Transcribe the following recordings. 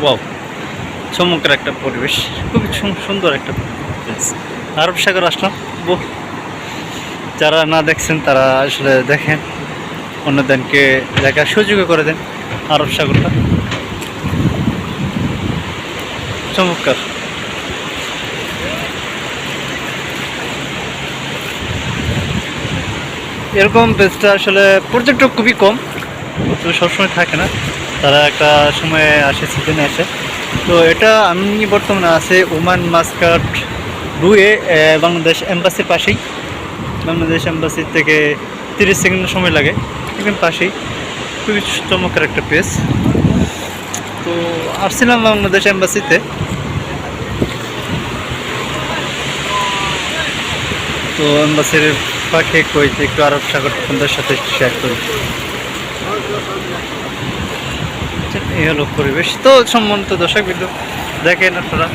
Wow চমৎকার একটা পরিবেশ। খুবই সুন্দর একটা পরিবেশ। আরব সাগর আসলাম। বহু। যারা না দেখছেন, তারা আসলে দেখেন। অন্যদেরকে দেখার সুযোগ করে দেন আরব সাগরটা। চমৎকার। এরকম পেজটা আসলে পর্যটক খুবই কম। তো সবসময় থাকে না। তারা একটা সময় আসে সিজনে আসে। তো এটা আমি বর্তমানে আছে ওমান মাস্কাট রুয়ে বাংলাদেশ এম্বাসির পাশেই। বাংলাদেশ এম্বাসি থেকে তিরিশ সেকেন্ড সময় লাগে, একদম পাশেই। খুবই চমৎকার একটা প্লেস তো আসছিলাম বাংলাদেশ এম্বাসিতে। তো এম্বাসির পাখে কই যে একটু আরব সাগর সাথে শেয়ার করি। এই হলো পরিবেশ। তো সম্মানিত দর্শক বিন্দু দেখেন আপনারা।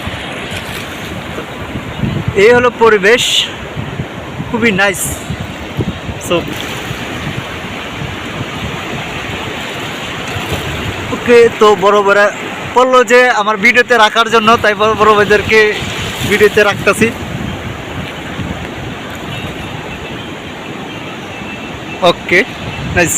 এই হলো পরিবেশ। খুবই নাইস সো ওকে, তো বড় বড় বলল যে আমার ভিডিওতে রাখার জন্য, তাই বড় বড় ভাইদেরকে ভিডিওতে রাখতেছি। Okay nice